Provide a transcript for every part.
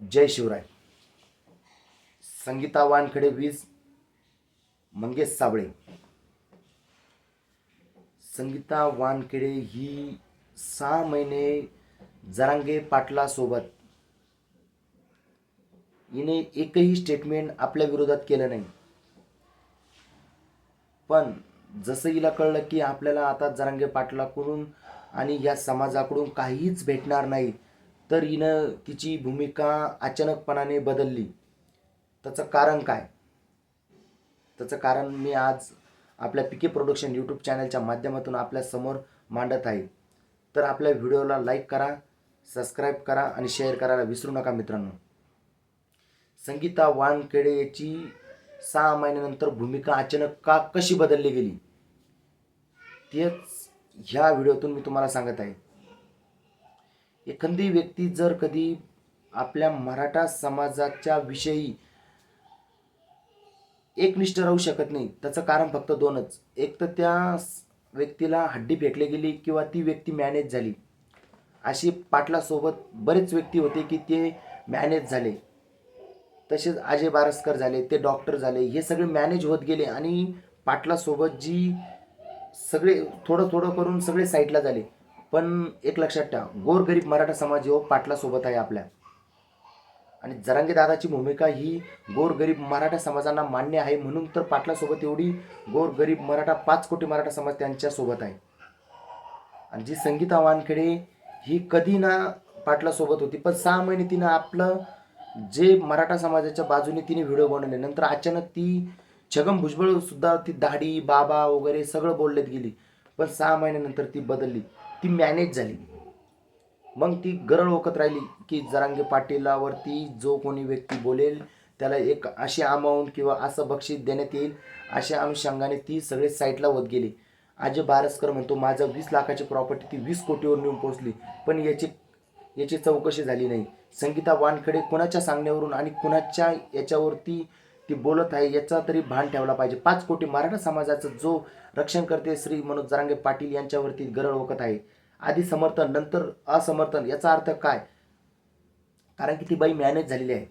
जय शिवराय. संगीता वानखडे वीज मंगेश साबळे. संगीता वानखेडे ही सहा महिने जरांगे पाटलासोबत हिने एकही स्टेटमेंट आपल्या विरोधात केलं नाही. पण जसं हिला कळलं की आपल्याला आता जरांगे पाटलाकडून आणि या समाजाकडून काहीच भेटणार नाही तर हिनं तिची भूमिका अचानकपणाने बदलली. त्याचं कारण काय? त्याचं कारण मी आज आपल्या पी के प्रोडक्शन यूट्यूब चॅनलच्या माध्यमातून आपल्यासमोर मांडत आहे. तर आपल्या व्हिडिओला लाईक करा सबस्क्राईब करा आणि शेअर करायला विसरू नका मित्रांनो. संगीता वानखेडे याची सहा महिन्यानंतर भूमिका अचानक का कशी बदलली गेली? तेच ह्या व्हिडिओतून मी तुम्हाला सांगत आहे. एखादी व्यक्ती जर कधी आपल्या मराठा समाजाच्या विषयी एकनिष्ठ राहू शकत नाही त्याचं कारण फक्त दोनच. एक तर त्या व्यक्तीला हड्डी फेकली गेली किंवा ती व्यक्ती मॅनेज झाली. अशी पाटलासोबत बरेच व्यक्ती होते की ते मॅनेज झाले. तसेच अजय बारसकर झाले ते डॉक्टर झाले हे सगळे मॅनेज होत गेले आणि पाटलासोबत जी सगळे थोडं थोडं करून सगळे साईडला झाले. पण एक लक्षात ठेवा गोरगरीब मराठा समाज हो पाटलासोबत आहे आपल्या. आणि जरांगे दादाची भूमिका ही गोरगरीब मराठा समाजांना मान्य आहे म्हणून तर पाटलासोबत एवढी गोरगरीब मराठा पाच कोटी मराठा समाज त्यांच्यासोबत आहे. आणि जी संगीता वानखेडे ही कधी ना पाटलासोबत होती पण सहा महिने तिनं आपलं जे मराठा समाजाच्या बाजूने तिने व्हिडिओ बनवले नंतर अचानक ती छगन भुजबळ सुद्धा ती दाढी बाबा वगैरे सगळं बोललेत गेली पण सहा महिन्यानंतर ती बदलली. ती मॅनेज झाली. मग ती गरळ ओकत राहिली की जरांगे पाटीलावरती जो कोणी व्यक्ती बोलेल त्याला एक अशी अमाऊंट किंवा असं बक्षीस देण्यात येईल अशा अनुषंगाने ती सगळे साईटला होत गेली. अजय बारसकर म्हणतो माझं वीस लाखाची प्रॉपर्टी ती वीस कोटीवर नेऊन पोहोचली पण याची याची चौकशी झाली नाही. संगीता वानखडे कुणाच्या सांगण्यावरून आणि कुणाच्या याच्यावरती ती बोलत आहे याचा तरी भान ठेवला पाहिजे. पाच कोटी मराठा समाजाचं जो रक्षण करते श्री मनोज जरांगे पाटील यांच्यावरती गरळ ओकत आहे. आधी समर्थन नंतर असमर्थन याचा अर्थ काय? कारण की ती बाई मॅनेज झालेली आहे.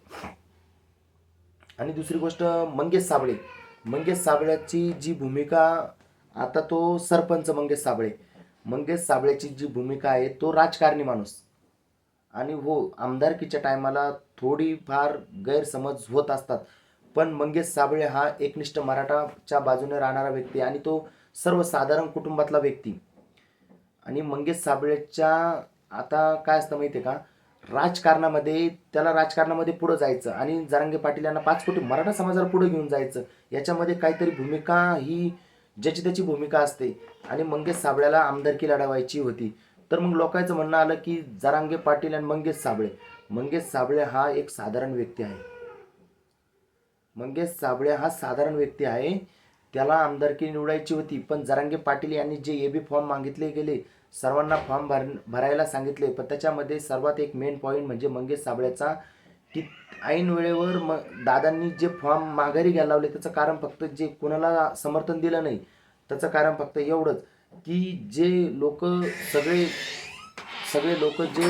आणि दुसरी गोष्ट मंगेश साबळे. मंगेश साबळ्याची जी भूमिका आता तो सरपंच मंगेश साबळे. मंगेश साबळेची जी भूमिका आहे तो राजकारणी माणूस. आणि हो आमदारकीच्या टायमाला थोडीफार गैरसमज होत असतात. पण मंगेश साबळे हा एकनिष्ठ मराठाच्या बाजूने राहणारा व्यक्ती आणि तो सर्वसाधारण कुटुंबातला व्यक्ती. आणि मंगेश साबळेच्या आता काय असतं माहिती आहे का? राजकारणामध्ये त्याला राजकारणामध्ये पुढं जायचं आणि जारंगे पाटील यांना पाच कोटी मराठा समाजाला पुढे घेऊन जायचं याच्यामध्ये काहीतरी भूमिका ही ज्याची त्याची भूमिका असते. आणि मंगेश साबळ्याला आमदारकी लढवायची होती. तर मग लोकांचं म्हणणं आलं की जारांगे पाटील आणि मंगेश साबळे. मंगेश साबळे हा एक साधारण व्यक्ती आहे. मंगेश साबळे हा साधारण व्यक्ती आहे. त्याला आमदारकी निवडायची होती. पण जरांगे पाटील यांनी जे ए बी फॉर्म मागितले गेले सर्वांना फॉर्म भर भरायला सांगितले. पण त्याच्यामध्ये सर्वात एक मेन पॉईंट म्हणजे मंगेश साबळ्याचा की ऐन वेळेवर म दादांनी जे फॉर्म माघारी घ्यायला लावले त्याचं कारण फक्त जे कोणाला समर्थन दिलं नाही त्याचं कारण फक्त एवढंच की जे लोक सगळे सगळे लोक जे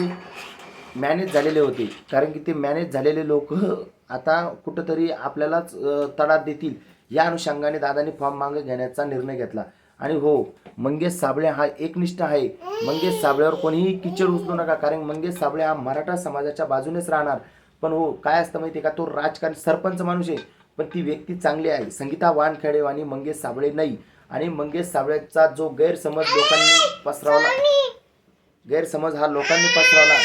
मॅनेज झालेले होते. कारण की ते मॅनेज झालेले लोक आता कुठंतरी आपल्यालाच तडा देतील. या अनुषंगाने दादांनी फॉर्म मागे घेण्याचा निर्णय घेतला. आणि हो मंगेश साबळे हा एकनिष्ठ आहे. मंगेश साबळेवर कोणीही किचड उचलू नका कारण मंगेश साबळे हा मराठा समाजाच्या बाजूनेच राहणार. पण हो काय असतं माहिती आहे का? तो राजकारण सरपंच माणूस आहे पण ती व्यक्ती चांगली आहे. संगीता वानखेडे आणि मंगेश साबळे नाही. आणि मंगेश साबळेचा जो गैरसमज लोकांनी पसरवला गैरसमज हा लोकांनी पसरवला.